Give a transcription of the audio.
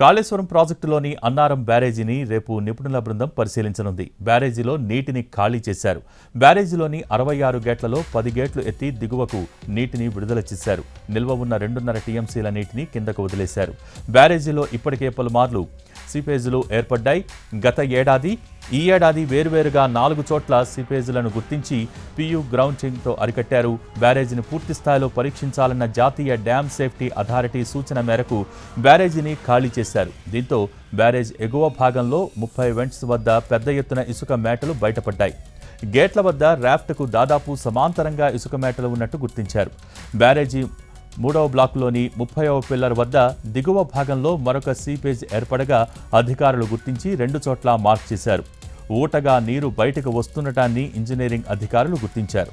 కాళేశ్వరం ప్రాజెక్టులోని అన్నారం బ్యారేజీని రేపు నిపుణుల బృందం పరిశీలించనుంది. బ్యారేజీలో నీటిని ఖాళీ చేశారు. బ్యారేజీలోని అరవై ఆరు గేట్లలో పది గేట్లు ఎత్తి దిగువకు నీటిని విడుదల చేశారు. నిల్వ ఉన్న రెండున్నర టీఎంసీల నీటిని కిందకు వదిలేశారు. బ్యారేజీలో ఇప్పటికే పలుమార్లు సిపేజీలు ఏర్పడ్డాయి. గత ఏడాది ఈ ఏడాది వేరువేరుగా నాలుగు చోట్ల సిపేజీలను గుర్తించి పియు గ్రౌండింగ్తో అరికట్టారు. బ్యారేజీని పూర్తి స్థాయిలో పరీక్షించాలన్న జాతీయ డ్యామ్ సేఫ్టీ అథారిటీ సూచన మేరకు బ్యారేజీని ఖాళీ చేశారు. దీంతో బ్యారేజ్ ఎగువ భాగంలో ముప్పై వెంట్స్ వద్ద పెద్ద ఎత్తున ఇసుక మేటలు బయటపడ్డాయి. గేట్ల వద్ద ర్యాఫ్ట్కు దాదాపు సమాంతరంగా ఇసుక మేటలు ఉన్నట్టు గుర్తించారు. బ్యారేజీ మూడవ బ్లాకులోని ముప్పైవ పిల్లర్ వద్ద దిగువ భాగంలో మరొక సీపేజ్ ఏర్పడగా అధికారులు గుర్తించి రెండు చోట్ల మార్క్ చేశారు. ఊటగా నీరు బయటకు వస్తుండటాన్ని ఇంజనీరింగ్ అధికారులు గుర్తించారు.